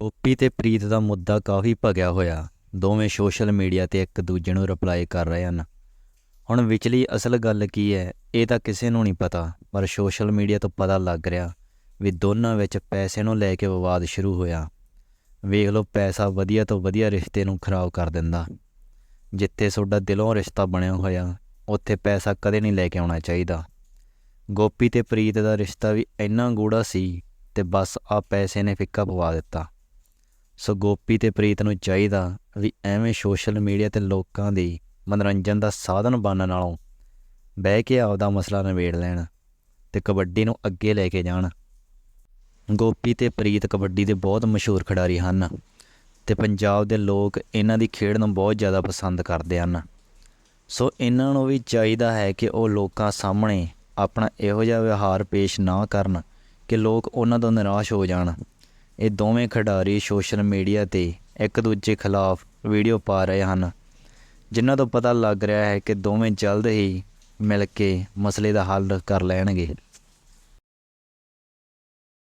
OP ਤੇ ਪ੍ਰੀਤ ਦਾ ਮੁੱਦਾ ਕਾਫੀ ਭਗਿਆ ਹੋਇਆ। ਦੋਵੇਂ ਸੋਸ਼ਲ ਮੀਡੀਆ ਤੇ ਇੱਕ ਦੂਜੇ ਨੂੰ ਰਿਪਲਾਈ ਕਰ ਰਹੇ ਹਨ। ਹੁਣ ਵਿਚਲੀ ਅਸਲ ਗੱਲ ਕੀ ਹੈ, ਇਹ ਤਾਂ ਕਿਸੇ ਨੂੰ ਨਹੀਂ ਪਤਾ, ਪਰ ਸੋਸ਼ਲ ਮੀਡੀਆ ਤੋਂ ਪਤਾ ਲੱਗ ਰਿਹਾ ਵੀ ਦੋਨਾਂ ਵਿੱਚ ਪੈਸੇ ਨੂੰ ਲੈ ਕੇ ਵਿਵਾਦ ਸ਼ੁਰੂ ਹੋਇਆ। ਵੇਖ ਲਓ, ਪੈਸਾ ਵਧੀਆ ਤੋਂ ਵਧੀਆ ਰਿਸ਼ਤੇ ਨੂੰ ਖਰਾਬ ਕਰ ਦਿੰਦਾ। ਜਿੱਥੇ ਤੁਹਾਡਾ ਦਿਲੋਂ ਰਿਸ਼ਤਾ ਬਣਿਆ ਹੋਇਆ, ਉੱਥੇ ਪੈਸਾ ਕਦੇ ਨਹੀਂ ਲੈ ਕੇ ਆਉਣਾ ਚਾਹੀਦਾ। ਗੋਪੀ ਤੇ ਪ੍ਰੀਤ ਦਾ ਰਿਸ਼ਤਾ ਵੀ ਇੰਨਾ ਗੂੜਾ ਸੀ ਤੇ ਬਸ ਆ ਪੈਸੇ ਨੇ ਫਿੱਕਾ ਪਵਾ ਦਿੱਤਾ। ਸੋ ਗੋਪੀ ਤੇ ਪ੍ਰੀਤ ਨੂੰ ਚਾਹੀਦਾ ਵੀ ਐਵੇਂ ਸੋਸ਼ਲ ਮੀਡੀਆ ਤੇ ਲੋਕਾਂ ਦੀ ਮਨੋਰੰਜਨ ਦਾ ਸਾਧਨ ਬਣਨ ਨਾਲੋਂ ਬਹਿ ਕੇ ਆਪਦਾ ਮਸਲਾ ਨਿਬੇੜ ਲੈਣ ਤੇ ਕਬੱਡੀ ਨੂੰ ਅੱਗੇ ਲੈ ਕੇ ਜਾਣ। ਗੋਪੀ ਤੇ ਪ੍ਰੀਤ ਕਬੱਡੀ ਦੇ ਬਹੁਤ ਮਸ਼ਹੂਰ ਖਿਡਾਰੀ ਹਨ ਤੇ ਪੰਜਾਬ ਦੇ ਲੋਕ ਇਹਨਾਂ ਦੀ ਖੇਡ ਨੂੰ ਬਹੁਤ ਜ਼ਿਆਦਾ ਪਸੰਦ ਕਰਦੇ ਹਨ। ਸੋ ਇਹਨਾਂ ਨੂੰ ਵੀ ਚਾਹੀਦਾ ਹੈ ਕਿ ਉਹ ਲੋਕਾਂ ਸਾਹਮਣੇ ਆਪਣਾ ਇਹੋ ਜਿਹਾ ਵਿਵਹਾਰ ਪੇਸ਼ ਨਾ ਕਰਨ ਕਿ ਲੋਕ ਉਹਨਾਂ ਤੋਂ ਨਿਰਾਸ਼ ਹੋ ਜਾਣ। ਇਹ ਦੋਵੇਂ ਖਿਡਾਰੀ ਸੋਸ਼ਲ ਮੀਡੀਆ ਤੇ ਇੱਕ ਦੂਜੇ ਖਿਲਾਫ ਵੀਡੀਓ ਪਾ ਰਹੇ ਹਨ, ਜਿਨ੍ਹਾਂ ਤੋਂ ਪਤਾ ਲੱਗ ਰਿਹਾ ਹੈ ਕਿ ਦੋਵੇਂ ਜਲਦ ਹੀ ਮਿਲ ਕੇ ਮਸਲੇ ਦਾ ਹੱਲ ਕਰ ਲੈਣਗੇ।